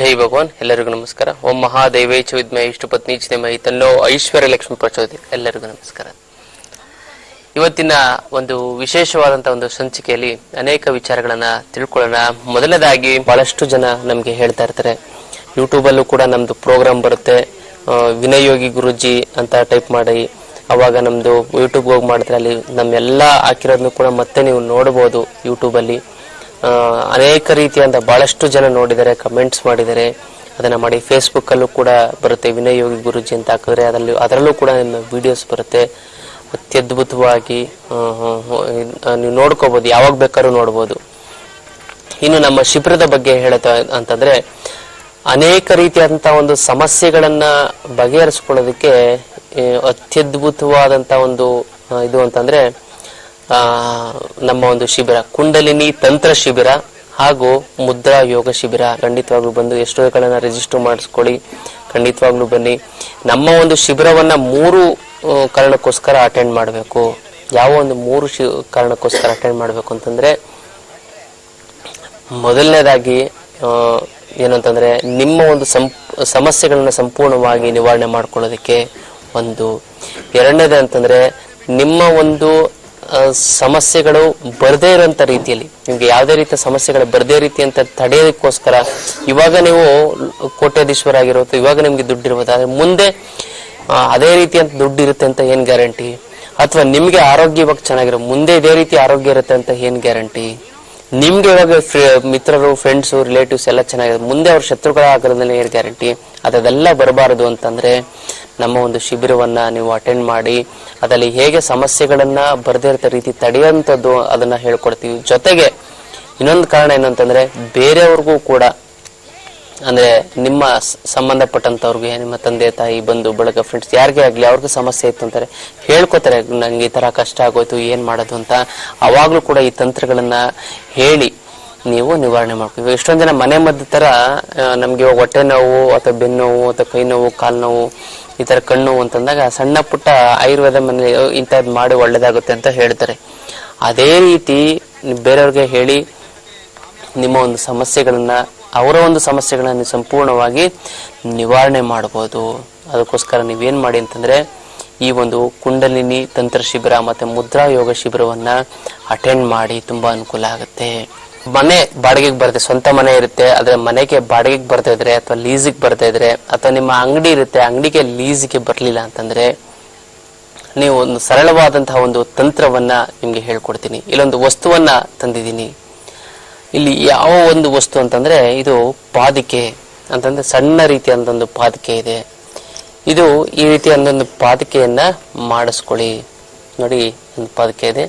ಜೈ ಭಗವಾನ್. ಎಲ್ಲರಿಗೂ ನಮಸ್ಕಾರ. ಓಂ ಮಹಾದೇವೇಚ ವಿದ್ಮೆ ಇಷ್ಟು ಪತ್ನಿ ಮಹಿ ತನ್ನೋ ಐಶ್ವರ್ಯ ಲಕ್ಷ್ಮಿ ಪ್ರಚೋದಿ ಎಲ್ಲರಿಗೂ ನಮಸ್ಕಾರ. ಇವತ್ತಿನ ಒಂದು ವಿಶೇಷವಾದಂತ ಒಂದು ಸಂಚಿಕೆಯಲ್ಲಿ ಅನೇಕ ವಿಚಾರಗಳನ್ನ ತಿಳ್ಕೊಳ್ಳೋಣ. ಮೊದಲನೇದಾಗಿ ಬಹಳಷ್ಟು ಜನ ನಮ್ಗೆ ಹೇಳ್ತಾ ಇರ್ತಾರೆ. ಯೂಟ್ಯೂಬ್ ಅಲ್ಲೂ ಕೂಡ ನಮ್ದು ಪ್ರೋಗ್ರಾಮ್ ಬರುತ್ತೆ. ವಿನಯ್ ಯೋಗಿ ಗುರುಜಿ ಅಂತ ಟೈಪ್ ಮಾಡಿ. ಅವಾಗ ನಮ್ದು ಯೂಟ್ಯೂಬ್ ಹೋಗಿ ಮಾಡಿದ್ರೆ ಅಲ್ಲಿ ನಮ್ಮೆಲ್ಲ ಹಾಕಿರೋದನ್ನು ಕೂಡ ಮತ್ತೆ ನೀವು ನೋಡಬಹುದು ಯೂಟ್ಯೂಬ್ ಅಲ್ಲಿ. ಅನೇಕ ರೀತಿಯಾದ ಬಹಳಷ್ಟು ಜನ ನೋಡಿದ್ದಾರೆ ಕಮೆಂಟ್ಸ್ ಮಾಡಿದ್ದಾರೆ ಅದನ್ನ ಮಾಡಿ ಫೇಸ್ಬುಕ್ ಅಲ್ಲೂ ಕೂಡ ಬರುತ್ತೆ. ವಿನಯ್ ಯೋಗಿ ಗುರುಜಿ ಅಂತ ಹಾಕಿದ್ರೆ ಅದರಲ್ಲಿ, ಅದರಲ್ಲೂ ಕೂಡ ನಿಮ್ಮ ವಿಡಿಯೋಸ್ ಬರುತ್ತೆ. ಅತ್ಯದ್ಭುತವಾಗಿ ನೀವು ನೋಡ್ಕೋಬೋದು. ಯಾವಾಗ ಬೇಕಾದ್ರೂ ನೋಡ್ಬೋದು. ಇನ್ನು ನಮ್ಮ ಶಿಬಿರದ ಬಗ್ಗೆ ಹೇಳತ ಅಂತಂದ್ರೆ, ಅನೇಕ ರೀತಿಯಾದಂಥ ಒಂದು ಸಮಸ್ಯೆಗಳನ್ನ ಬಗೆಹರಿಸ್ಕೊಳ್ಳೋದಕ್ಕೆ ಅತ್ಯದ್ಭುತವಾದಂಥ ಒಂದು ಇದು ಅಂತಂದ್ರೆ ನಮ್ಮ ಒಂದು ಶಿಬಿರ, ಕುಂಡಲಿನಿ ತಂತ್ರ ಶಿಬಿರ ಹಾಗೂ ಮುದ್ರಾ ಯೋಗ ಶಿಬಿರ ಖಂಡಿತವಾಗ್ಲೂ ಬಂದು ಎಷ್ಟೋಗಳನ್ನ ರಿಜಿಸ್ಟರ್ ಮಾಡಿಸ್ಕೊಳ್ಳಿ. ಖಂಡಿತವಾಗ್ಲೂ ಬನ್ನಿ. ನಮ್ಮ ಒಂದು ಶಿಬಿರವನ್ನ ಮೂರು ಕಾರಣಕ್ಕೋಸ್ಕರ ಅಟೆಂಡ್ ಮಾಡಬೇಕು. ಯಾವ ಒಂದು ಮೂರು ಶಿ, ಕಾರಣಕ್ಕೋಸ್ಕರ ಅಟೆಂಡ್ ಮಾಡಬೇಕು ಅಂತಂದ್ರೆ, ಮೊದಲನೇದಾಗಿ ಏನಂತಂದ್ರೆ ನಿಮ್ಮ ಒಂದು ಸಮಸ್ಯೆಗಳನ್ನ ಸಂಪೂರ್ಣವಾಗಿ ನಿವಾರಣೆ ಮಾಡ್ಕೊಳ್ಳೋದಕ್ಕೆ ಒಂದು. ಎರಡನೇದು ಅಂತಂದ್ರೆ ನಿಮ್ಮ ಒಂದು ಸಮಸ್ಯೆಗಳು ಬರದೇ ಇರುವಂತ ರೀತಿಯಲ್ಲಿ. ನಿಮ್ಗೆ ಯಾವುದೇ ರೀತಿಯ ಸಮಸ್ಯೆಗಳು ಬರದೇ ರೀತಿ ಅಂತ ತಡೆಯೋದಕ್ಕೋಸ್ಕರ ಇವಾಗ ನೀವು ಕೋಟ್ಯಾಧೀಶ್ವರ ಆಗಿರೋದು ಇವಾಗ ನಿಮ್ಗೆ ದುಡ್ಡು ಇರ್ಬೋದು ಆದ್ರೆ ಮುಂದೆ ಅದೇ ರೀತಿ ಅಂತ ದುಡ್ಡು ಇರುತ್ತೆ ಅಂತ ಏನ್ ಗ್ಯಾರಂಟಿ? ಅಥವಾ ನಿಮ್ಗೆ ಆರೋಗ್ಯ ಇವಾಗ ಚೆನ್ನಾಗಿರೋ, ಮುಂದೆ ಇದೇ ರೀತಿ ಆರೋಗ್ಯ ಇರುತ್ತೆ ಅಂತ ಏನ್ ಗ್ಯಾರಂಟಿ? ನಿಮ್ಗೆ ಇವಾಗ ಮಿತ್ರರು ಫ್ರೆಂಡ್ಸ್ ರಿಲೇಟಿವ್ಸ್ ಎಲ್ಲ ಚೆನ್ನಾಗಿದೆ ಮುಂದೆ ಅವ್ರ ಶತ್ರುಗಳ ಆಗೋದ್ರಲ್ಲಿ ಏನ್ ಗ್ಯಾರಂಟಿ? ಅದೆಲ್ಲ ಬರಬಾರದು ಅಂತಂದ್ರೆ ನಮ್ಮ ಒಂದು ಶಿಬಿರವನ್ನ ನೀವು ಅಟೆಂಡ್ ಮಾಡಿ, ಅದರಲ್ಲಿ ಹೇಗೆ ಸಮಸ್ಯೆಗಳನ್ನ ಬರದೇ ಇರೋ ರೀತಿ ತಡೆಯುವಂಥದ್ದು ಅದನ್ನ ಹೇಳ್ಕೊಡ್ತೀವಿ. ಜೊತೆಗೆ ಇನ್ನೊಂದು ಕಾರಣ ಏನಂತಂದ್ರೆ, ಬೇರೆಯವ್ರಿಗೂ ಕೂಡ, ಅಂದ್ರೆ ನಿಮ್ಮ ಸಂಬಂಧಪಟ್ಟಂತವ್ರಿಗೆ, ನಿಮ್ಮ ತಂದೆ, ತಾಯಿ, ಬಂಧು, ಬಳಗ ಫ್ರೆಂಡ್ಸ್ ಯಾರಿಗೇ ಆಗ್ಲಿ ಅವ್ರಿಗೆ ಸಮಸ್ಯೆ ಇತ್ತು ಅಂತಾರೆ, ಹೇಳ್ಕೊತಾರೆ, ನಂಗೆ ಈ ತರ ಕಷ್ಟ ಆಗೋಯ್ತು, ಏನ್ ಮಾಡೋದು? ಅಂತ ಅವಾಗ್ಲೂ ಕೂಡ ಈ ತಂತ್ರಗಳನ್ನ ಹೇಳಿ ನೀವು ನಿವಾರಣೆ ಮಾಡ್ಕೊ ಇವಾಗ ಎಷ್ಟೊಂದ್ ಜನ ಮನೆ ಮದ್ದು ತರ ನಮ್ಗೆ ಇವಾಗ ಹೊಟ್ಟೆ ನೋವು ಅಥವಾ ಬೆನ್ನು ನೋವು ಅಥವಾ ಕೈ ನೋವು, ಕಾಲು ನೋವು ಈ ತರ ಕಣ್ಣು ಅಂತಂದಾಗ ಸಣ್ಣ ಪುಟ್ಟ ಆಯುರ್ವೇದ ಮನೆ ಇಂಥದ್ದು ಮಾಡಿ ಒಳ್ಳೇದಾಗುತ್ತೆ ಅಂತ ಹೇಳ್ತಾರೆ. ಅದೇ ರೀತಿ ಬೇರೆಯವ್ರಿಗೆ ಹೇಳಿ ನಿಮ್ಮ ಒಂದು ಸಮಸ್ಯೆಗಳನ್ನ, ಅವರ ಒಂದು ಸಮಸ್ಯೆಗಳನ್ನು ಸಂಪೂರ್ಣವಾಗಿ ನಿವಾರಣೆ ಮಾಡಬಹುದು ಅದಕ್ಕೋಸ್ಕರ ನೀವೇನ್ ಮಾಡಿ ಅಂತಂದ್ರೆ ಈ ಒಂದು ಕುಂಡಲಿನಿ ತಂತ್ರ ಶಿಬಿರ ಮತ್ತು ಮುದ್ರಾ ಯೋಗ ಶಿಬಿರವನ್ನ ಅಟೆಂಡ್ ಮಾಡಿ, ತುಂಬಾ ಅನುಕೂಲ ಆಗುತ್ತೆ. ಮನೆ ಬಾಡಿಗೆಗೆ ಬರುತ್ತೆ, ಸ್ವಂತ ಮನೆ ಇರುತ್ತೆ ಅದ್ರ ಮನೆಗೆ ಬಾಡಿಗೆಗೆ ಬರ್ತಾ ಇದ್ರೆ ಅಥವಾ ಲೀಸಿಗೆ ಬರ್ತಾ ಇದ್ರೆ ಅಥವಾ ನಿಮ್ಮ ಅಂಗಡಿ ಇರುತ್ತೆ, ಅಂಗಡಿಗೆ ಲೀಸಿಗೆ ಬರಲಿಲ್ಲ ಅಂತಂದ್ರೆ ನೀವು ಒಂದು ಸರಳವಾದಂತಹ ಒಂದು ತಂತ್ರವನ್ನ ನಿಮ್ಗೆ ಹೇಳ್ಕೊಡ್ತೀನಿ. ಇಲ್ಲೊಂದು ವಸ್ತುವನ್ನ ತಂದಿದ್ದೀನಿ. ಇಲ್ಲಿ ಯಾವ ಒಂದು ವಸ್ತು ಅಂತಂದ್ರೆ ಇದು ಪಾದಿಕೆ ಅಂತಂದ್ರೆ ಸಣ್ಣ ರೀತಿಯಾದ ಒಂದು ಪಾದಿಕೆ ಇದೆ. ಇದು ಈ ರೀತಿಯ ಒಂದು ಪಾದಿಕೆಯನ್ನ ಮಾಡಿಸ್ಕೊಳ್ಳಿ. ನೋಡಿ, ಒಂದು ಪಾದಿಕೆ ಇದೆ.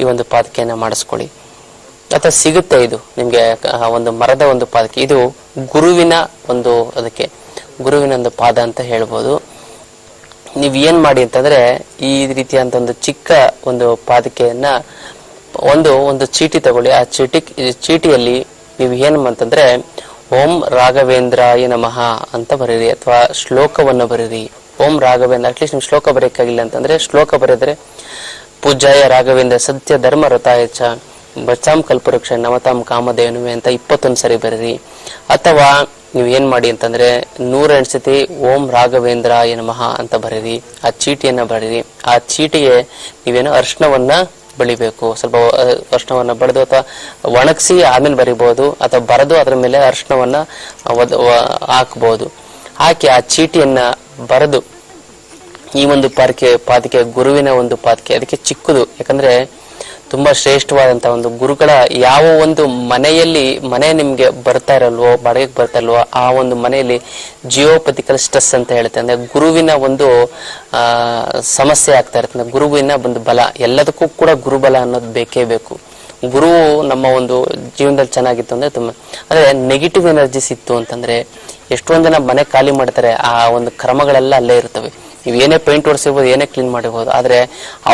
ಈ ಒಂದು ಪಾದಿಕೆಯನ್ನ ಮಾಡಿಸ್ಕೊಳ್ಳಿ. ಅಥವಾ ಸಿಗುತ್ತೆ ಇದು ನಿಮ್ಗೆ ಒಂದು ಮರದ ಒಂದು ಪಾದಕ್ಕೆ. ಇದು ಗುರುವಿನ ಒಂದು ಅದಕ್ಕೆ, ಗುರುವಿನ ಒಂದು ಪಾದ ಅಂತ ಹೇಳ್ಬೋದು. ನೀವ್ ಏನ್ ಮಾಡಿ ಅಂತಂದ್ರೆ ಈ ರೀತಿಯಂತ ಒಂದು ಚಿಕ್ಕ ಒಂದು ಪಾದಕೆಯನ್ನ ಒಂದು ಒಂದು ಚೀಟಿ ತಗೊಳ್ಳಿ. ಆ ಚೀಟಿ, ಚೀಟಿಯಲ್ಲಿ ನೀವು ಏನ್ ಅಂತಂದ್ರೆ, ಓಂ ರಾಘವೇಂದ್ರಾಯ ನಮಃ ಅಂತ ಬರೀರಿ ಅಥವಾ ಶ್ಲೋಕವನ್ನು ಬರೀರಿ. ಓಂ ರಾಘವೇಂದ್ರ ಅಟ್ಲೀಸ್ಟ್ ನೀವು ಶ್ಲೋಕ ಬರೆಯಕ್ಕಾಗಿಲ್ಲ ಅಂತಂದ್ರೆ, ಶ್ಲೋಕ ಬರೆದ್ರೆ ಪೂಜಾಯ ರಾಘವೇಂದ್ರ ಸತ್ಯ ಧರ್ಮ ರಥಾಯ ಚ ಬಚಾಂ ಕಲ್ಪವೃಕ್ಷ, ನವತಾಮ್ ಕಾಮಧೇನುವೆ ಅಂತ ಇಪ್ಪತ್ತೊಂದು ಸರಿ ಬರೀರಿ. ಅಥವಾ ನೀವು ಏನ್ ಮಾಡಿ ಅಂತಂದ್ರೆ ನೂರ ಎಂಟು ಸತಿ ಓಂ ರಾಘವೇಂದ್ರ ನಮಃ ಅಂತ ಬರೀರಿ. ಆ ಚೀಟಿಯನ್ನ ಬರೀರಿ. ಆ ಚೀಟಿಗೆ ನೀವೇನು ಅರ್ಶನವನ್ನ ಬಳಿಬೇಕು. ಸ್ವಲ್ಪ ಅರ್ಶನವನ್ನ ಬಳೆದು ಅಥವಾ ಒಣಗಿಸಿ ಆಮೇಲೆ ಬರಿಬಹುದು. ಅಥವಾ ಬರೆದು ಅದ್ರ ಮೇಲೆ ಅರ್ಶನವನ್ನ ಹಾಕಬಹುದು. ಹಾಕಿ ಆ ಚೀಟಿಯನ್ನ ಬರೆದು ಈ ಒಂದು ಪಾರಿಕೆ ಪಾದಿಕೆ ಗುರುವಿನ ಒಂದು ಪಾದಿಕೆ ಅದಕ್ಕೆ ಚಿಕ್ಕದು. ಯಾಕಂದ್ರೆ ತುಂಬಾ ಶ್ರೇಷ್ಠವಾದಂತ ಒಂದು ಗುರುಗಳ ಯಾವ ಒಂದು ಮನೆಯಲ್ಲಿ ಮನೆ ನಿಮ್ಗೆ ಬರ್ತಾ ಇರಲ್ವೋ, ಬಾಡಿಗೆಗೆ ಬರ್ತಾ ಇಲ್ವೋ ಆ ಒಂದು ಮನೆಯಲ್ಲಿ ಜಿಯೋಪತಿಕಲ್ ಸ್ಟ್ರೆಸ್ ಅಂತ ಹೇಳುತ್ತೆ. ಅಂದ್ರೆ ಗುರುವಿನ ಒಂದು ಸಮಸ್ಯೆ ಆಗ್ತಾ ಇರುತ್ತೆ. ಗುರುವಿನ ಒಂದು ಬಲ, ಎಲ್ಲದಕ್ಕೂ ಕೂಡ ಗುರುಬಲ ಅನ್ನೋದು ಬೇಕೇ ಬೇಕು. ಗುರು ನಮ್ಮ ಒಂದು ಜೀವನದಲ್ಲಿ ಚೆನ್ನಾಗಿತ್ತು ಅಂದ್ರೆ ತುಂಬಾ, ಅಂದ್ರೆ ನೆಗೆಟಿವ್ ಎನರ್ಜಿಸ್ ಇತ್ತು ಅಂತಂದ್ರೆ ಎಷ್ಟೊಂದು ಜನ ಮನೆ ಖಾಲಿ ಮಾಡ್ತಾರೆ, ಆ ಒಂದು ಕ್ರಮಗಳೆಲ್ಲ ಅಲ್ಲೇ ಇರ್ತವೆ. ನೀವು ಏನೇ ಪೇಂಟ್ ಹೊಡಿಸಿರ್ಬೋದು ಏನೇ ಕ್ಲೀನ್ ಮಾಡಿರ್ಬೋದು, ಆದರೆ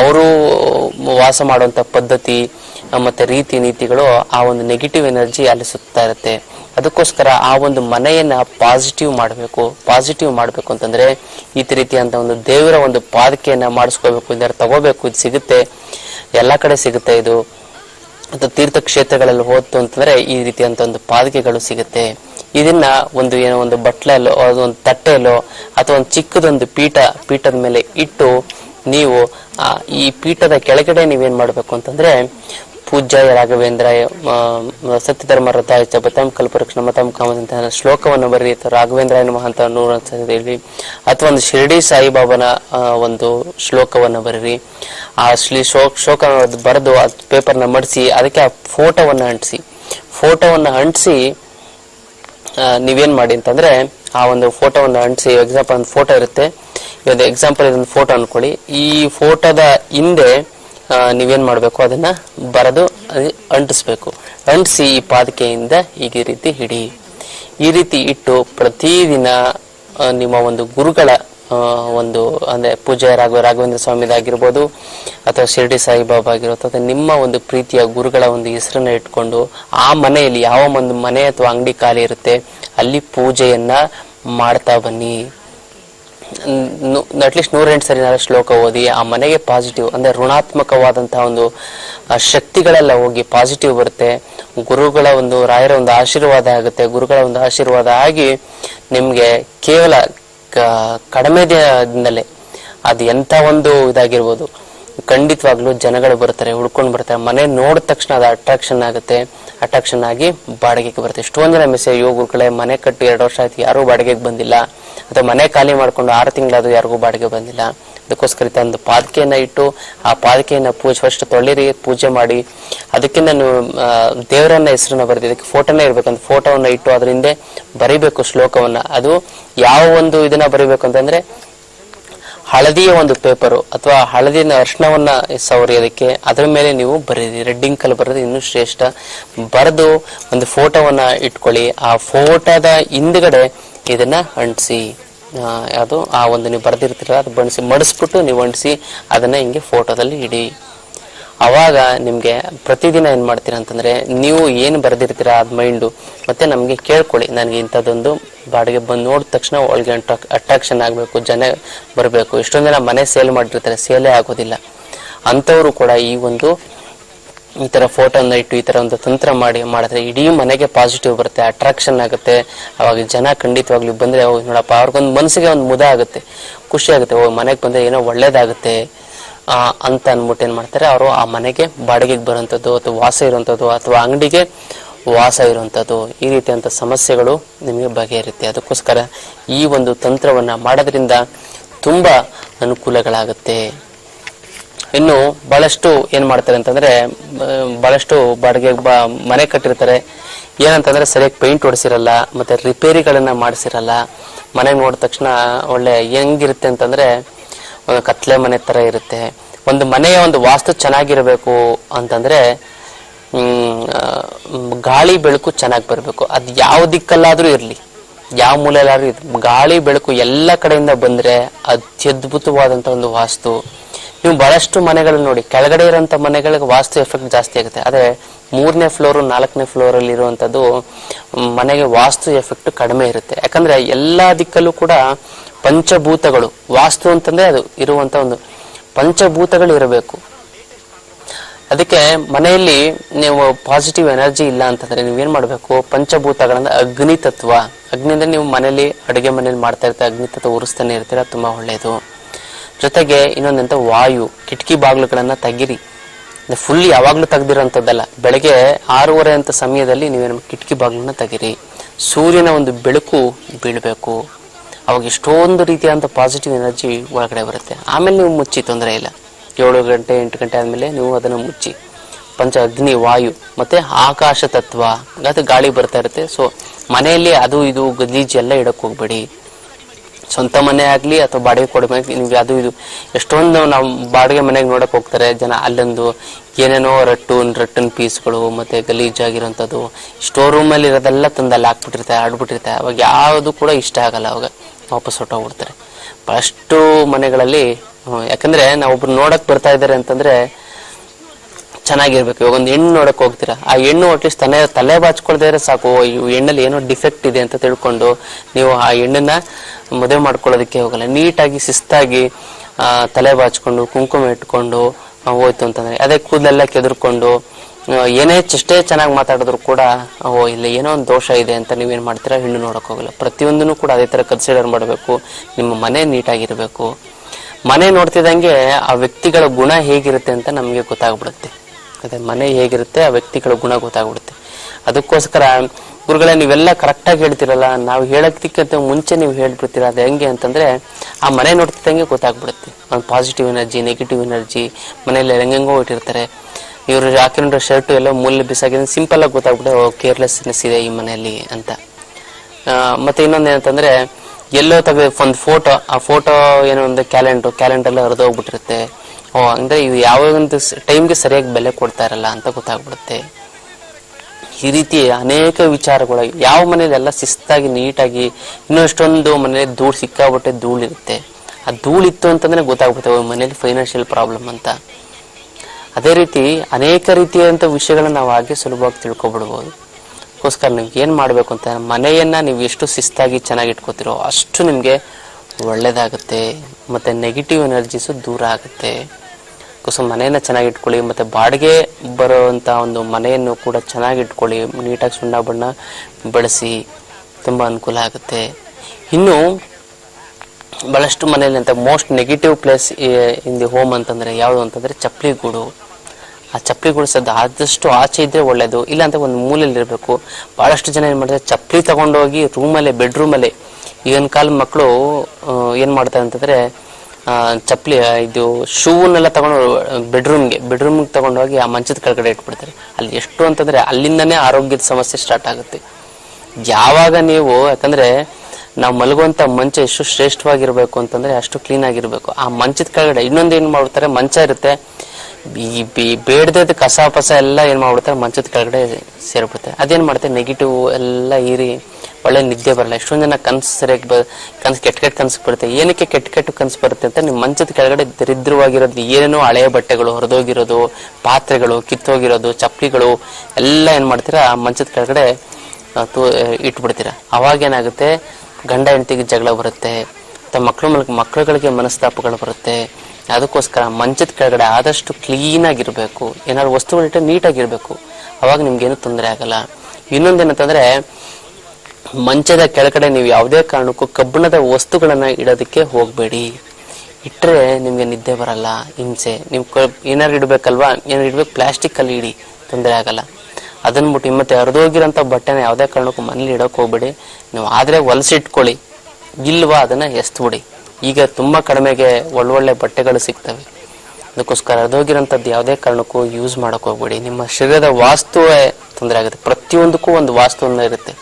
ಅವರು ವಾಸ ಮಾಡುವಂಥ ಪದ್ಧತಿ ಮತ್ತು ರೀತಿ ನೀತಿಗಳು ಆ ಒಂದು ನೆಗೆಟಿವ್ ಎನರ್ಜಿ ಅಲ್ಲಿ ಇರುತ್ತೆ. ಅದಕ್ಕೋಸ್ಕರ ಆ ಒಂದು ಮನೆಯನ್ನು ಪಾಸಿಟಿವ್ ಮಾಡಬೇಕು. ಪಾಸಿಟಿವ್ ಮಾಡಬೇಕು ಅಂತಂದರೆ ಈ ರೀತಿಯಾದಂಥ ಒಂದು ದೇವರ ಒಂದು ಪಾದಕೆಯನ್ನು ಮಾಡಿಸ್ಕೋಬೇಕು ಇದರ ತಗೋಬೇಕು, ಇದು ಸಿಗುತ್ತೆ. ಎಲ್ಲ ಕಡೆ ಸಿಗುತ್ತೆ ಇದು. ಮತ್ತು ತೀರ್ಥಕ್ಷೇತ್ರಗಳಲ್ಲಿ ಹೋಯ್ತು ಅಂತಂದರೆ ಈ ರೀತಿಯಾದಂಥ ಒಂದು ಪಾದಕೆಗಳು ಸಿಗುತ್ತೆ. ಇದನ್ನ ಒಂದು ಏನೋ ಒಂದು ಬಟ್ಲಲ್ಲೋ, ಅದು ಒಂದು ತಟ್ಟೆಯಲ್ಲೋ ಅಥವಾ ಒಂದು ಚಿಕ್ಕದೊಂದು ಪೀಠ, ಪೀಠದ ಮೇಲೆ ಇಟ್ಟು ನೀವು ಈ ಪೀಠದ ಕೆಳಗಡೆ ನೀವೇನ್ ಮಾಡ್ಬೇಕು ಅಂತಂದ್ರೆ ಪೂಜ್ಯ ರಾಘವೇಂದ್ರ ಸತ್ಯಧರ್ಮ ರಥಾಯ ಚಬತಂ ಕಲ್ಪವೃಕ್ಷ ಮತಾಂ ಕಾಮದಂತಹ ಶ್ಲೋಕವನ್ನು ಬರೀ ಅಥವಾ ರಾಘವೇಂದ್ರಾಯ ನಮಃ ಅಂತ ನೂರ ಹೇಳಿ. ಅಥವಾ ಒಂದು ಶಿರಡಿ ಸಾಯಿಬಾಬನ ಒಂದು ಶ್ಲೋಕವನ್ನು ಬರೀರಿ. ಆ ಶ್ಲೀ ಶ್ಲೋಕ ಶ್ಲೋಕ ಬರೆದು ಆ ಪೇಪರ್ನ ಮಡಿಸಿ, ಅದಕ್ಕೆ ಆ ಫೋಟೋವನ್ನು ಅಂಟಿಸಿ. ಫೋಟೋವನ್ನು ಅಂಟಿಸಿ ನೀವೇನ್ ಮಾಡಿ ಅಂತಂದ್ರೆ, ಆ ಒಂದು ಫೋಟೋವನ್ನು ಅಂಟಿಸಿ ಎಕ್ಸಾಂಪಲ್ ಒಂದು ಫೋಟೋ ಇರುತ್ತೆ. ಇವಾಗ ಎಕ್ಸಾಂಪಲ್ ಇದೊಂದು ಫೋಟೋ ಅನ್ಕೊಳ್ಳಿ. ಈ ಫೋಟೋದ ಹಿಂದೆ ನೀವೇನ್ ಮಾಡಬೇಕು? ಅದನ್ನ ಬರೆದು ಅಂಟಿಸ್ಬೇಕು. ಅಂಟಿಸಿ ಈ ಪಾದಕೆಯಿಂದ ಈಗ ಈ ರೀತಿ ಹಿಡಿ. ಈ ರೀತಿ ಇಟ್ಟು ಪ್ರತಿದಿನ ನಿಮ್ಮ ಒಂದು ಗುರುಗಳ ಒಂದು, ಅಂದ್ರೆ ಪೂಜೆ ರಾಘವ, ರಾಘವೇಂದ್ರ ಸ್ವಾಮಿದಾಗಿರ್ಬೋದು ಅಥವಾ ಶಿರಡಿ ಸಾಯಿಬಾಬಾ ಆಗಿರ್ಬೋದು ನಿಮ್ಮ ಒಂದು ಪ್ರೀತಿಯ ಗುರುಗಳ ಒಂದು ಹೆಸರನ್ನ ಇಟ್ಕೊಂಡು ಆ ಮನೆಯಲ್ಲಿ ಯಾವ ಒಂದು ಮನೆ ಅಥವಾ ಅಂಗಡಿ ಖಾಲಿ ಇರುತ್ತೆ, ಅಲ್ಲಿ ಪೂಜೆಯನ್ನ ಮಾಡ್ತಾ ಬನ್ನಿ. ಅಟ್ಲೀಸ್ಟ್ ನೂರೆಂಟು ಸರಿ ನಾಲ್ಕು ಶ್ಲೋಕ ಓದಿ, ಆ ಮನೆಗೆ ಪಾಸಿಟಿವ್ ಅಂದ್ರೆ ಋಣಾತ್ಮಕವಾದಂತಹ ಒಂದು ಶಕ್ತಿಗಳೆಲ್ಲ ಹೋಗಿ ಪಾಸಿಟಿವ್ ಬರುತ್ತೆ. ಗುರುಗಳ ಒಂದು, ರಾಯರ ಒಂದು ಆಶೀರ್ವಾದ ಆಗುತ್ತೆ. ಗುರುಗಳ ಒಂದು ಆಶೀರ್ವಾದ ಆಗಿ ನಿಮಗೆ ಕೇವಲ ಕಡಿಮೆ ದಿನದಲ್ಲೇ ಅದು ಎಂತ ಒಂದು ಇದಾಗಿರ್ಬೋದು. ಖಂಡಿತವಾಗ್ಲೂ ಜನಗಳು ಬರ್ತಾರೆ, ಹುಡ್ಕೊಂಡು ಬರ್ತಾರೆ. ಮನೆ ನೋಡಿದ ತಕ್ಷಣ ಅದು ಅಟ್ರಾಕ್ಷನ್ ಆಗುತ್ತೆ. ಅಟ್ರಾಕ್ಷನ್ ಆಗಿ ಬಾಡಿಗೆಗೆ ಬರುತ್ತೆ. ಎಷ್ಟೊಂದು ಜನ ಮೆಸೇಜ್ ಯೋಗಗಳೇ ಮನೆ ಕಟ್ಟಿ ಎರಡು ವರ್ಷ ಆಯ್ತು, ಯಾರೂ ಬಾಡಿಗೆಗೆ ಬಂದಿಲ್ಲ. ಅಥವಾ ಮನೆ ಖಾಲಿ ಮಾಡ್ಕೊಂಡು ಆರು ತಿಂಗಳಾದ್ರೂ ಯಾರಿಗೂ ಬಾಡಿಗೆ ಬಂದಿಲ್ಲ. ಅದಕ್ಕೋಸ್ಕರ ತಂದು ಪಾದಕೆಯನ್ನು ಇಟ್ಟು, ಆ ಪಾದಕೆಯನ್ನು ಪೂಜೆ ಫಸ್ಟ್ ತೊಳಿರಿ ಪೂಜೆ ಮಾಡಿ. ಅದಕ್ಕೆ ನಾನು ದೇವರನ್ನ ಹೆಸರನ್ನ ಬರೆದಿದ್ದಕ್ಕೆ ಫೋಟೋನೇ ಅಂತ ಫೋಟೋವನ್ನು ಇಟ್ಟು ಅದ್ರ ಹಿಂದೆ ಬರಿಬೇಕು ಶ್ಲೋಕವನ್ನ. ಅದು ಯಾವ ಒಂದು ಇದನ್ನ ಬರಿಬೇಕು ಅಂತಂದ್ರೆ ಹಳದಿಯ ಒಂದು ಪೇಪರು ಅಥವಾ ಹಳದಿನ ಅರ್ಶನವನ್ನ ಸವರಿಯೋದಕ್ಕೆ ಅದರ ಮೇಲೆ ನೀವು ಬರೀರಿ. ರೆಡ್ಡಿಂಗ್ ಕಲ್ ಬರೋದು ಇನ್ನೂ ಶ್ರೇಷ್ಠ. ಬರೆದು ಒಂದು ಫೋಟೋವನ್ನ ಇಟ್ಕೊಳ್ಳಿ. ಆ ಫೋಟೋದ ಹಿಂದ್ಗಡೆ ಇದನ್ನ ಅಂಟಿಸಿ. ಅದು ಆ ಒಂದು ನೀವು ಬರೆದಿರ್ತೀರ ಅದು ಬಣಿಸಿ, ಮಡಿಸ್ಬಿಟ್ಟು ನೀವು ಅಂಟಿಸಿ, ಅದನ್ನ ಹಿಂಗೆ ಫೋಟೋದಲ್ಲಿ ಇಡಿ. ಅವಾಗ ನಿಮ್ಗೆ ಪ್ರತಿದಿನ ಏನ್ ಮಾಡ್ತೀರಾ ಅಂತಂದ್ರೆ ನೀವು ಏನು ಬರೆದಿರ್ತೀರಾ ಅದ್ ಮೈಂಡು ಮತ್ತೆ ನಮ್ಗೆ ಕೇಳ್ಕೊಳ್ಳಿ. ನನಗೆ ಇಂಥದ್ದೊಂದು ಬಾಡಿಗೆ ಬಂದು ನೋಡಿದ ತಕ್ಷಣ ಒಳಗೆ ಅಟ್ರಾಕ್ಷನ್ ಆಗ್ಬೇಕು ಜನ ಬರಬೇಕು. ಎಷ್ಟೊಂದು ಜನ ಮನೆ ಸೇಲ್ ಮಾಡಿರ್ತಾರೆ ಸೇಲೇ ಆಗೋದಿಲ್ಲ. ಅಂಥವ್ರು ಕೂಡ ಈ ಒಂದು ಈ ತರ ಫೋಟೋನ ಇಟ್ಟು ಈ ತರ ಒಂದು ತಂತ್ರ ಮಾಡಿ ಮಾಡಿದ್ರೆ ಇಡೀ ಮನೆಗೆ ಪಾಸಿಟಿವ್ ಬರುತ್ತೆ ಅಟ್ರಾಕ್ಷನ್ ಆಗುತ್ತೆ. ಅವಾಗ ಜನ ಖಂಡಿತವಾಗ್ಲೂ ಬಂದ್ರೆ ನೋಡಪ್ಪ ಅವ್ರಿಗೊಂದು ಮನಸ್ಸಿಗೆ ಒಂದು ಮುದ ಆಗುತ್ತೆ ಖುಷಿ ಆಗುತ್ತೆ. ಓ ಮನೆಗೆ ಬಂದ್ರೆ ಏನೋ ಒಳ್ಳೇದಾಗುತ್ತೆ. ಆ, ಅಂತ ಅಂದ್ಬಿಟ್ಟು ಏನ್ ಮಾಡ್ತಾರೆ? ಅವರು ಆ ಮನೆಗೆ ಬಾಡಿಗೆಗೆ ಬರುವಂಥದ್ದು ಅಥವಾ ವಾಸ ಇರುವಂಥದ್ದು ಅಥವಾ ಅಂಗಡಿಗೆ ವಾಸ ಇರುವಂಥದ್ದು ಈ ರೀತಿಯಂತ ಸಮಸ್ಯೆಗಳು ನಿಮಗೆ ಬಗೆಹರಿಯುತ್ತೆ. ಅದಕ್ಕೋಸ್ಕರ ಈ ಒಂದು ತಂತ್ರವನ್ನ ಮಾಡೋದ್ರಿಂದ ತುಂಬಾ ಅನುಕೂಲಗಳಾಗುತ್ತೆ. ಇನ್ನು ಭಾಳಷ್ಟು ಏನ್ ಮಾಡ್ತಾರೆ ಅಂತಂದ್ರೆ ಭಾಳಷ್ಟು ಬಾಡಿಗೆ ಮನೆ ಕಟ್ಟಿರ್ತಾರೆ. ಏನಂತಂದ್ರೆ ಸರಿಯಾಗಿ ಪೇಂಟ್ ಹೊಡಿಸಿರಲ್ಲ, ಮತ್ತೆ ರಿಪೇರಿಗಳನ್ನ ಮಾಡಿಸಿರಲ್ಲ. ಮನೆ ನೋಡಿದ ತಕ್ಷಣ ಒಳ್ಳೆ ಹೆಂಗಿರುತ್ತೆ ಅಂತಂದ್ರೆ ಒಂದು ಕತ್ಲೆ ಮನೆ ಥರ ಇರುತ್ತೆ. ಒಂದು ಮನೆಯ ಒಂದು ವಾಸ್ತು ಚೆನ್ನಾಗಿರಬೇಕು ಅಂತಂದ್ರೆ ಗಾಳಿ ಬೆಳಕು ಚೆನ್ನಾಗಿ ಬರಬೇಕು. ಅದು ಯಾವ ದಿಕ್ಕಲ್ಲಾದರೂ ಇರಲಿ. ಯಾವ ಮೂಲೆಯಲ್ಲಾದ್ರೂ ಇರ್ಲಿ. ಗಾಳಿ ಬೆಳಕು ಎಲ್ಲ ಕಡೆಯಿಂದ ಬಂದ್ರೆ ಅತ್ಯದ್ಭುತವಾದಂಥ ಒಂದು ವಾಸ್ತು. ನೀವು ಬಹಳಷ್ಟು ಮನೆಗಳು ನೋಡಿ, ಕೆಳಗಡೆ ಇರುವಂತ ಮನೆಗಳಿಗೆ ವಾಸ್ತು ಎಫೆಕ್ಟ್ ಜಾಸ್ತಿ ಆಗುತ್ತೆ. ಆದರೆ ಮೂರನೇ ಫ್ಲೋರ್ ನಾಲ್ಕನೇ ಫ್ಲೋರ್ ಅಲ್ಲಿ ಇರುವಂತದ್ದು ಮನೆಗೆ ವಾಸ್ತು ಎಫೆಕ್ಟ್ ಕಡಿಮೆ ಇರುತ್ತೆ. ಯಾಕಂದ್ರೆ ಎಲ್ಲಾ ದಿಕ್ಕಲ್ಲೂ ಕೂಡ ಪಂಚಭೂತಗಳು, ವಾಸ್ತು ಅಂತಂದ್ರೆ ಅದು ಇರುವಂತ ಒಂದು ಪಂಚಭೂತಗಳು ಇರಬೇಕು. ಅದಕ್ಕೆ ಮನೆಯಲ್ಲಿ ನೀವು ಪಾಸಿಟಿವ್ ಎನರ್ಜಿ ಇಲ್ಲ ಅಂತಂದ್ರೆ ನೀವೇನ್ ಮಾಡಬೇಕು? ಪಂಚಭೂತಗಳಂದ್ರೆ ಅಗ್ನಿ ತತ್ವ. ಅಗ್ನಿ ಅಂದ್ರೆ ನೀವು ಮನೆಯಲ್ಲಿ, ಅಡುಗೆ ಮನೆಯಲ್ಲಿ ಮಾಡ್ತಾ ಇರ್ತೀರ, ಅಗ್ನಿ ತತ್ವ ಉರಿಸ್ತಾನೆ ಇರ್ತೀರ, ತುಂಬಾ ಒಳ್ಳೆಯದು ಜೊತೆಗೆ ಇನ್ನೊಂದಂತ ವಾಯು. ಕಿಟಕಿ ಬಾಗಿಲುಗಳನ್ನ ತೆಗಿರಿ. ಫುಲ್ ಯಾವಾಗ್ಲೂ ತೆಗ್ದಿರೋಂಥದ್ದಲ್ಲ. ಬೆಳಗ್ಗೆ ಆರೂವರೆ ಅಂತ ಸಮಯದಲ್ಲಿ ನೀವೇನು ಕಿಟಕಿ ಬಾಗಿಲನ್ನ ತೆಗಿರಿ. ಸೂರ್ಯನ ಒಂದು ಬೆಳಕು ಬೀಳ್ಬೇಕು. ಅವಾಗ ಎಷ್ಟೊಂದು ರೀತಿಯಾದಂಥ ಪಾಸಿಟಿವ್ ಎನರ್ಜಿ ಒಳಗಡೆ ಬರುತ್ತೆ. ಆಮೇಲೆ ನೀವು ಮುಚ್ಚಿ, ತೊಂದರೆ ಇಲ್ಲ. ಏಳು ಗಂಟೆ, ಎಂಟು ಗಂಟೆ ಆದಮೇಲೆ ನೀವು ಅದನ್ನು ಮುಚ್ಚಿ. ಪಂಚ ಅಗ್ನಿ ವಾಯು, ಮತ್ತೆ ಆಕಾಶ ತತ್ವ, ಅದು ಗಾಳಿ ಬರ್ತಾ ಇರುತ್ತೆ. ಸೊ ಮನೆಯಲ್ಲಿ ಅದು, ಇದು, ಗಲೀಜು ಎಲ್ಲ ಇಡಕ್ ಹೋಗ್ಬೇಡಿ. ಸ್ವಂತ ಮನೆ ಆಗಲಿ ಅಥವಾ ಬಾಡಿಗೆ ಕೊಡಬೇಕು ನಿಮ್ಗೆ ಅದು, ಇದು, ಎಷ್ಟೊಂದು ನಾವು ಬಾಡಿಗೆ ಮನೆಗೆ ನೋಡಕ್ಕೆ ಹೋಗ್ತಾರೆ. ಜನ ಅಲ್ಲೊಂದು ಏನೇನೋ ರಟ್ಟು, ರಟ್ಟನ್ ಪೀಸ್ಗಳು, ಮತ್ತೆ ಗಲೀಜಾಗಿರೋಂಥದ್ದು ಸ್ಟೋರ್ ರೂಮ್ ಅಲ್ಲಿ ಇರೋದೆಲ್ಲ ತಂದಲ್ಲಿ ಹಾಕ್ಬಿಟ್ಟಿರ್ತಾರೆ, ಆಡ್ಬಿಟ್ಟಿರ್ತಾರೆ. ಅವಾಗ ಯಾವುದು ಕೂಡ ಇಷ್ಟ ಆಗಲ್ಲ ಅವಾಗ. ವಾಪಸ್ ಹೊಟ್ಟೋಗ್ಬಿಡ್ತಾರೆ ಬಹಳಷ್ಟು ಮನೆಗಳಲ್ಲಿ ಯಾಕಂದ್ರೆ ನಾವು ಒಬ್ರು ನೋಡಕ್ ಬರ್ತಾ ಇದ್ದಾರೆ ಅಂತಂದ್ರೆ ಚೆನ್ನಾಗಿರ್ಬೇಕು. ಇವಾಗ ಒಂದು ಹೆಣ್ಣು ನೋಡಕ್ ಹೋಗ್ತೀರಾ? ಆ ಹೆಣ್ಣು ಅಟ್ಲೀಸ್ಟ್ ತಲೆ ತಲೆ ಬಾಚ್ಕೊಳ್ದೇ ಇದ್ರೆ ಸಾಕು. ಇವು ಹೆಣ್ಣಲ್ಲಿ ಏನೋ ಡಿಫೆಕ್ಟ್ ಇದೆ ಅಂತ ತಿಳ್ಕೊಂಡು ನೀವು ಆ ಹೆಣ್ಣನ್ನ ಮದುವೆ ಮಾಡ್ಕೊಳ್ಳೋದಕ್ಕೆ ಹೋಗಲ್ಲ. ನೀಟಾಗಿ, ಶಿಸ್ತಾಗಿ ತಲೆ ಬಾಚ್ಕೊಂಡು, ಕುಂಕುಮ ಇಟ್ಕೊಂಡು ಹೋಯ್ತು ಅಂತಂದ್ರೆ. ಅದೇ ಕೂದಲೆಲ್ಲ ಕೆದರ್ಕೊಂಡು ಏನೇ ಎಷ್ಟೇ ಚೆನ್ನಾಗಿ ಮಾತಾಡಿದ್ರು ಕೂಡ ಓ ಇಲ್ಲಿ ಏನೋ ಒಂದು ದೋಷ ಇದೆ ಅಂತ ನೀವೇನು ಮಾಡ್ತೀರಾ? ಹೆಣ್ಣು ನೋಡೋಕೆ ಹೋಗಲ್ಲ. ಪ್ರತಿಯೊಂದನ್ನು ಕೂಡ ಅದೇ ಥರ ಕನ್ಸಿಡರ್ ಮಾಡಬೇಕು. ನಿಮ್ಮ ಮನೆ ನೀಟಾಗಿರಬೇಕು. ಮನೆ ನೋಡ್ತಿದ್ದಂಗೆ ಆ ವ್ಯಕ್ತಿಗಳ ಗುಣ ಹೇಗಿರುತ್ತೆ ಅಂತ ನಮಗೆ ಗೊತ್ತಾಗ್ಬಿಡುತ್ತೆ. ಅದೇ ಮನೆ ಹೇಗಿರುತ್ತೆ, ಆ ವ್ಯಕ್ತಿಗಳ ಗುಣ ಗೊತ್ತಾಗ್ಬಿಡುತ್ತೆ. ಅದಕ್ಕೋಸ್ಕರ, ಗುರುಗಳೇ, ನೀವೆಲ್ಲ ಕರೆಕ್ಟಾಗಿ ಹೇಳ್ತಿರಲ್ಲ, ನಾವು ಹೇಳೋದಕ್ಕಿಂತ ಮುಂಚೆ ನೀವು ಹೇಳ್ಬಿಡ್ತೀರ? ಅದು ಹೆಂಗೆ ಅಂತಂದರೆ, ಆ ಮನೆ ನೋಡ್ತಿದ್ದಂಗೆ ಗೊತ್ತಾಗ್ಬಿಡುತ್ತೆ. ಒಂದು ಪಾಸಿಟಿವ್ ಎನರ್ಜಿ ನೆಗೆಟಿವ್ ಎನರ್ಜಿ ಮನೆಯಲ್ಲಿ ಹೆಂಗೆಂಗೋ ಇಟ್ಟಿರ್ತಾರೆ. ಇವರು ಹಾಕಿರೋ ಶರ್ಟು ಎಲ್ಲ ಮೂಲೆ ಬಿಸಾಕಿದ್ರೆ ಸಿಂಪಲ್ ಆಗಿ ಗೊತ್ತಾಗ್ಬಿಟ್ಟು ಕೇರ್ಲೆಸ್ನೆಸ್ ಇದೆ ಈ ಮನೆಯಲ್ಲಿ ಅಂತ. ಮತ್ತೆ ಇನ್ನೊಂದು ಏನಂತಂದ್ರೆ, ಎಲ್ಲೋ ತಗ ಒಂದು ಫೋಟೋ ಆ ಫೋಟೋ ಏನೋ ಒಂದು ಕ್ಯಾಲೆಂಡ್ರು ಕ್ಯಾಲೆಂಡರ್ ಹರಿದೋಗ್ಬಿಟ್ಟಿರುತ್ತೆ. ಓ, ಅಂದ್ರೆ ಇವು ಯಾವಾಗ ಒಂದು ಟೈಮ್ಗೆ ಸರಿಯಾಗಿ ಬೆಲೆ ಕೊಡ್ತಾ ಇರಲ್ಲ ಅಂತ ಗೊತ್ತಾಗ್ಬಿಡುತ್ತೆ. ಈ ರೀತಿ ಅನೇಕ ವಿಚಾರಗಳು, ಯಾವ ಮನೇಲಿ ಎಲ್ಲ ಶಿಸ್ತಾಗಿ, ನೀಟಾಗಿ ಇನ್ನೂ ಮನೇಲಿ ಧೂಳು ಸಿಕ್ಕಾಬಿಟ್ಟೆ ಧೂಳಿರುತ್ತೆ. ಆ ಧೂಳಿತ್ತು ಅಂತಂದ್ರೆ ಗೊತ್ತಾಗ್ಬಿಡುತ್ತೆ ಮನೇಲಿ ಫೈನಾನ್ಷಿಯಲ್ ಪ್ರಾಬ್ಲಮ್ ಅಂತ. ಅದೇ ರೀತಿ ಅನೇಕ ರೀತಿಯಾದಂಥ ವಿಷಯಗಳನ್ನ ನಾವು ಹಾಗೆ ಸುಲಭವಾಗಿ ತಿಳ್ಕೊಬಿಡ್ಬೋದು. ಅದಕ್ಕೋಸ್ಕರ ನಿಮ್ಗೆ ಏನು ಮಾಡಬೇಕು ಅಂತ ಮನೆಯನ್ನ ನೀವು ಎಷ್ಟು ಶಿಸ್ತಾಗಿ ಚೆನ್ನಾಗಿ ಇಟ್ಕೋತಿರೋ ಅಷ್ಟು ನಿಮಗೆ ಒಳ್ಳೆಯದಾಗುತ್ತೆ ಮತ್ತೆ ನೆಗೆಟಿವ್ ಎನರ್ಜೀಸು ದೂರ ಆಗುತ್ತೆ. ಅದಕ್ಕೋಸ್ಕರ ಮನೆಯನ್ನ ಚೆನ್ನಾಗಿ ಇಟ್ಕೊಳ್ಳಿ ಮತ್ತೆ ಬಾಡಿಗೆ ಬರೋವಂಥ ಒಂದು ಮನೆಯನ್ನು ಕೂಡ ಚೆನ್ನಾಗಿ ಇಟ್ಕೊಳ್ಳಿ ನೀಟಾಗಿ ಸುಣ್ಣ ಬಣ್ಣ ಬಳಸಿ, ತುಂಬ ಅನುಕೂಲ ಆಗುತ್ತೆ. ಇನ್ನು ಭಾಳಷ್ಟು ಮನೆಯಲ್ಲಿ ಅಂತ most negative place in the home ಅಂತಂದ್ರೆ ಯಾವುದು ಅಂತಂದ್ರೆ ಚಪ್ಪಲಿ ಗೂಡು. ಆ ಚಪ್ಪಲಿ ಗುಡಿಸೋದು ಆದಷ್ಟು ಆಚೆ ಇದ್ರೆ ಒಳ್ಳೇದು ಇಲ್ಲ ಅಂತ ಒಂದು ಮೂಲೆಯಲ್ಲಿ ಇರಬೇಕು. ಬಹಳಷ್ಟು ಜನ ಏನ್ ಮಾಡ್ತಾರೆ, ಚಪ್ಪಲಿ ತಗೊಂಡೋಗಿ ರೂಮಲ್ಲೇ, ಬೆಡ್ರೂಮಲ್ಲೇ. ಈಗಿನ ಕಾಲ ಮಕ್ಕಳು ಏನ್ ಮಾಡ್ತಾರೆ ಅಂತಂದ್ರೆ ಚಪ್ಪಲಿ ಇದು ಶೂನೆಲ್ಲ ತಗೊಂಡು, ಬೆಡ್ರೂಮ್ಗೆ ಬೆಡ್ರೂಮ್ಗೆ ತಗೊಂಡೋಗಿ ಆ ಮಂಚದ ಕೆಳಗಡೆ ಇಟ್ಬಿಡ್ತಾರೆ. ಅಲ್ಲಿ ಎಷ್ಟು ಅಂತಂದ್ರೆ ಅಲ್ಲಿಂದನೇ ಆರೋಗ್ಯದ ಸಮಸ್ಯೆ ಸ್ಟಾರ್ಟ್ ಆಗುತ್ತೆ. ಯಾವಾಗ ನೀವು, ಯಾಕಂದ್ರೆ ನಾವು ಮಲಗುವಂತ ಮಂಚ ಎಷ್ಟು ಶ್ರೇಷ್ಠವಾಗಿರ್ಬೇಕು ಅಂತಂದ್ರೆ ಅಷ್ಟು ಕ್ಲೀನ್ ಆಗಿರ್ಬೇಕು ಆ ಮಂಚದ ಕೆಳಗಡೆ ಇನ್ನೊಂದು ಏನ್ ಮಾಡ್ತಾರೆ, ಮಂಚ ಇರುತ್ತೆ. ಈ ಬೇಡದ ಕಸ ಪಸ ಎಲ್ಲ ಏನು ಮಾಡ್ಬಿಡ್ತಾರೆ, ಮಂಚದ ಕೆಳಗಡೆ ಸೇರ್ಬಿಡುತ್ತೆ. ಅದೇನ್ ಮಾಡುತ್ತೆ ನೆಗೆಟಿವ್ ಎಲ್ಲ ಹೀರಿ ಒಳ್ಳೆ ನಿದ್ದೆ ಬರಲ್ಲ. ಎಷ್ಟೊಂದು ಜನ ಕನಸು ಸರಿಯಾಗಿ ಬ, ಕನಸು ಕೆಟ್ಟ ಕೆಟ್ಟ ಕನಸು ಬರುತ್ತೆ. ಏನಕ್ಕೆ ಕೆಟ್ಟ ಕೆಟ್ಟ ಕನಸು ಬರುತ್ತೆ ಅಂತ ನಿಮ್ಮ ಮಂಚದ ಕೆಳಗಡೆ ದರಿದ್ರವಾಗಿರೋದು, ಏನೇನೋ ಹಳೆಯ ಬಟ್ಟೆಗಳು ಹೊರದೋಗಿರೋದು, ಪಾತ್ರೆಗಳು ಕಿತ್ತೋಗಿರೋದು, ಚಪ್ಪಲಿಗಳು ಎಲ್ಲ ಏನು ಮಾಡ್ತೀರಾ ಮಂಚದ ಕೆಳಗಡೆ ತೂ ಅವಾಗ ಏನಾಗುತ್ತೆ, ಗಂಡ ಹೆಂಡತಿಗೆ ಜಗಳ ಬರುತ್ತೆ ಮತ್ತು ಮಕ್ಕಳು ಮಕ್ಕಳುಗಳಿಗೆ ಮನಸ್ತಾಪಗಳು ಬರುತ್ತೆ. ಅದಕ್ಕೋಸ್ಕರ ಮಂಚದ ಕೆಳಗಡೆ ಆದಷ್ಟು ಕ್ಲೀನ್ ಆಗಿರಬೇಕು. ಏನಾದ್ರು ವಸ್ತುಗಳಿಟ್ಟು ನೀಟಾಗಿರಬೇಕು. ಅವಾಗ ನಿಮ್ಗೇನು ತೊಂದರೆ ಆಗಲ್ಲ. ಇನ್ನೊಂದೇನಂತಂದ್ರೆ ಮಂಚದ ಕೆಳಗಡೆ ನೀವು ಯಾವುದೇ ಕಾರಣಕ್ಕೂ ಕಬ್ಬಿಣದ ವಸ್ತುಗಳನ್ನ ಇಡೋದಕ್ಕೆ ಹೋಗಬೇಡಿ. ಇಟ್ಟರೆ ನಿಮಗೆ ನಿದ್ದೆ ಬರಲ್ಲ, ಹಿಂಸೆ. ನೀವು ಕ- ಏನಾದ್ರು ಇಡ್ಬೇಕಲ್ವಾ? ಏನಾದ್ರು ಇಡ್ಬೇಕು ಪ್ಲಾಸ್ಟಿಕ್ ಅಲ್ಲಿ ಇಡಿ. ತೊಂದರೆ ಆಗಲ್ಲ. ಅದನ್ನ ಬಿಟ್ಟು ಮತ್ತೆ ಹರಿದೋಗಿರೋಂಥ ಬಟ್ಟೆನ ಯಾವುದೇ ಕಾರಣಕ್ಕೂ ಮನೇಲಿ ಇಡೋಕೆ ಹೋಗ್ಬೇಡಿ. ನೀವು ಆದರೆ ಹೊಲಸಿಟ್ಕೊಳ್ಳಿ. ಇಲ್ವಾ ಅದನ್ನ ಎಸ್ತ್ಬಿಡಿ. ಈಗ ತುಂಬ ಕಡಿಮೆಗೆ ಒಳ್ಳೊಳ್ಳೆ ಬಟ್ಟೆಗಳು ಸಿಗ್ತವೆ. ಅದಕ್ಕೋಸ್ಕರ ಹರಿದೋಗಿರೋಂಥದ್ದು ಯಾವುದೇ ಕಾರಣಕ್ಕೂ ಯೂಸ್ ಮಾಡೋಕೆ ಹೋಗ್ಬೇಡಿ. ನಿಮ್ಮ ಶರೀರದ ವಾಸ್ತುವೇ ತೊಂದರೆ ಆಗುತ್ತೆ. ಪ್ರತಿಯೊಂದಕ್ಕೂ ಒಂದು ವಾಸ್ತುವನ್ನ ಇರುತ್ತೆ.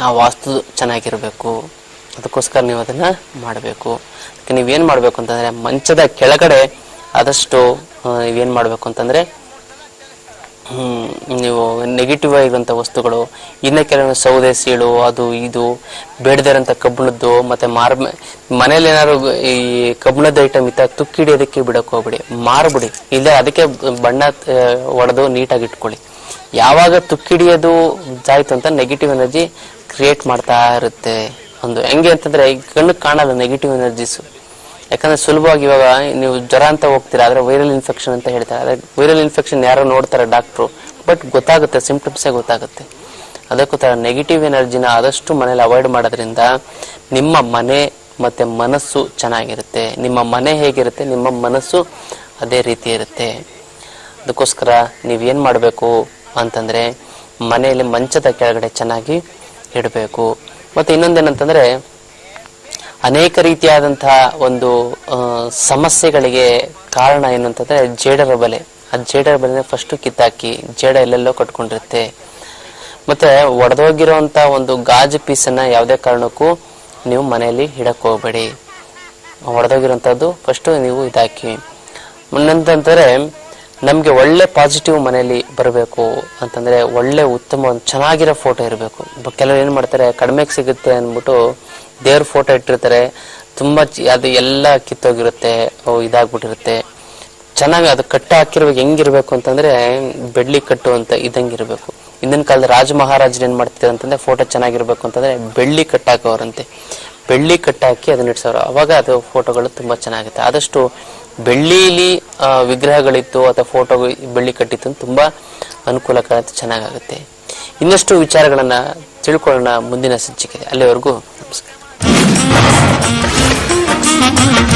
ಆ ವಾಸ್ತು ಚೆನ್ನಾಗಿರಬೇಕು. ಅದಕ್ಕೋಸ್ಕರ ನೀವು ಅದನ್ನು ಮಾಡಬೇಕು. ಅದಕ್ಕೆ ನೀವೇನು ಮಾಡಬೇಕು ಅಂತಂದರೆ, ಮಂಚದ ಕೆಳಗಡೆ ಆದಷ್ಟು ನೀವೇನು ಮಾಡಬೇಕು ಅಂತಂದ್ರೆ ನೀವು ನೆಗೆಟಿವ್ ಆಗಿರುವಂಥ ವಸ್ತುಗಳು, ಇನ್ನು ಕೆಲವೊಂದು ಸೌದೆ ಸೀಳು, ಅದು ಇದು ಬೇಡದಿರೋಂಥ ಕಬ್ಬಿಣದ್ದು, ಮತ್ತು ಮಾರ್ ಮನೇಲಿ ಏನಾದ್ರು ಈ ಕಬ್ಬಿಣದ ಐಟಮ್ ಇತ್ತ ತುಕ್ಕಿಡಿಯೋದಕ್ಕೆ ಬಿಡಕ್ ಹೋಗ್ಬಿಡಿ, ಮಾರ್ಬಿಡಿ. ಇಲ್ಲ, ಅದಕ್ಕೆ ಬಣ್ಣ ಒಡೆದು ನೀಟಾಗಿ ಇಟ್ಕೊಳ್ಳಿ. ಯಾವಾಗ ತುಕ್ಕಿಡಿಯೋದು ಜಾಯ್ತು ಅಂತ ನೆಗೆಟಿವ್ ಎನರ್ಜಿ ಕ್ರಿಯೇಟ್ ಮಾಡ್ತಾ ಇರುತ್ತೆ. ಒಂದು, ಹೆಂಗೆ ಅಂತಂದರೆ ಕಣ್ಣು ಕಾಣಲ್ಲ ನೆಗೆಟಿವ್ ಎನರ್ಜೀಸು ಯಾಕಂದ್ರೆ ಸುಲಭವಾಗಿ ಇವಾಗ ನೀವು ಜ್ವರ ಅಂತ ಹೋಗ್ತೀರಾ, ಆದ್ರೆ ವೈರಲ್ ಇನ್ಫೆಕ್ಷನ್ ಅಂತ ಹೇಳ್ತಾರೆ. ಆದ್ರೆ ವೈರಲ್ ಇನ್ಫೆಕ್ಷನ್ ಯಾರೋ ನೋಡ್ತಾರೆ ಡಾಕ್ಟ್ರು ಬಟ್ ಗೊತ್ತಾಗುತ್ತೆ ಸಿಂಪ್ಟಮ್ಸೇ ಗೊತ್ತಾಗುತ್ತೆ. ಅದಕ್ಕೋಸ್ಕರ ನೆಗೆಟಿವ್ ಎನರ್ಜಿನ ಆದಷ್ಟು ಮನೇಲಿ ಅವಾಯ್ಡ್ ಮಾಡೋದ್ರಿಂದ ನಿಮ್ಮ ಮನೆ ಮತ್ತೆ ಮನಸ್ಸು ಚೆನ್ನಾಗಿರುತ್ತೆ. ನಿಮ್ಮ ಮನೆ ಹೇಗಿರುತ್ತೆ, ನಿಮ್ಮ ಮನಸ್ಸು ಅದೇ ರೀತಿ ಇರುತ್ತೆ. ಅದಕ್ಕೋಸ್ಕರ ನೀವೇನ್ ಮಾಡಬೇಕು ಅಂತಂದ್ರೆ ಮನೆಯಲ್ಲಿ ಮಂಚದ ಕೆಳಗಡೆ ಚೆನ್ನಾಗಿ ಇಡಬೇಕು. ಮತ್ತೆ ಇನ್ನೊಂದೇನಂತಂದ್ರೆ ಅನೇಕ ಒಂದು ಸಮಸ್ಯೆಗಳಿಗೆ ಕಾರಣ ಏನು ಅಂತಂದ್ರೆ ಜೇಡರ ಬಲೆ. ಆ ಜೇಡರ ಬಲೆ ಫಸ್ಟ್ ಕಿತ್ತಾಕಿ ಜೇಡ ಎಲ್ಲೆಲ್ಲೋ ಕಟ್ಕೊಂಡಿರುತ್ತೆ. ಮತ್ತೆ ಒಡೆದೋಗಿರೋಂಥ ಒಂದು ಗಾಜು ಪೀಸನ್ನ ಯಾವುದೇ ಕಾರಣಕ್ಕೂ ನೀವು ಮನೆಯಲ್ಲಿ ಹಿಡಕ್ ಹೋಗ್ಬೇಡಿ. ಒಡೆದೋಗಿರೋಂಥದ್ದು ಫಸ್ಟ್ ನೀವು ಇದಾಕಿ. ಮುನ್ನಂತಂದ್ರೆ ನಮಗೆ ಒಳ್ಳೆ ಪಾಸಿಟಿವ್ ಮನೆಯಲ್ಲಿ ಬರಬೇಕು ಅಂತಂದ್ರೆ ಒಳ್ಳೆ ಉತ್ತಮ, ಚೆನ್ನಾಗಿರೋ ಫೋಟೋ ಇರಬೇಕು. ಕೆಲವರು ಏನು ಮಾಡ್ತಾರೆ, ಕಡಿಮೆಗೆ ಸಿಗುತ್ತೆ ಅಂದ್ಬಿಟ್ಟು ದೇವ್ರ ಫೋಟೋ ಇಟ್ಟಿರ್ತಾರೆ. ತುಂಬಾ ಅದು ಎಲ್ಲ ಕಿತ್ತೋಗಿರುತ್ತೆ ಅವು ಇದಾಗ್ಬಿಟ್ಟಿರುತ್ತೆ. ಚೆನ್ನಾಗಿ ಅದು ಕಟ್ಟ ಹಾಕಿರ್ಬೇಕು ಹೆಂಗಿರ್ಬೇಕು ಅಂತಂದ್ರೆ, ಬೆಳ್ಳಿ ಕಟ್ಟು ಅಂತ ಇದಂಗಿರ್ಬೇಕು ಹಿಂದಿನ ಕಾಲದ ರಾಜ ಮಹಾರಾಜರು ಏನ್ ಮಾಡ್ತಿದ್ರು ಅಂತಂದ್ರೆ, ಫೋಟೋ ಚೆನ್ನಾಗಿರ್ಬೇಕು ಅಂತಂದ್ರೆ, ಬೆಳ್ಳಿ ಕಟ್ಟ ಹಾಕೋರಂತೆ ಬೆಳ್ಳಿ ಕಟ್ಟಾಕಿ ಅದನ್ನ ಇಡ್ಸೋರು. ಅವಾಗ ಅದು ಫೋಟೋಗಳು ತುಂಬಾ ಚೆನ್ನಾಗುತ್ತೆ. ಆದಷ್ಟು ಬೆಳ್ಳಿಲಿ ವಿಗ್ರಹಗಳಿತ್ತು, ಅಥವಾ ಫೋಟೋ ಬೆಳ್ಳಿ ಕಟ್ಟಿತ್ತು ತುಂಬಾ ಅನುಕೂಲಕರ ಚೆನ್ನಾಗಾಗುತ್ತೆ. ಇನ್ನಷ್ಟು ವಿಚಾರಗಳನ್ನ ತಿಳ್ಕೊಳ್ಳೋಣ ಮುಂದಿನ ಸಂಚಿಕೆ ಅಲ್ಲಿವರೆಗೂ ನಮಸ್ಕಾರ. Thank you.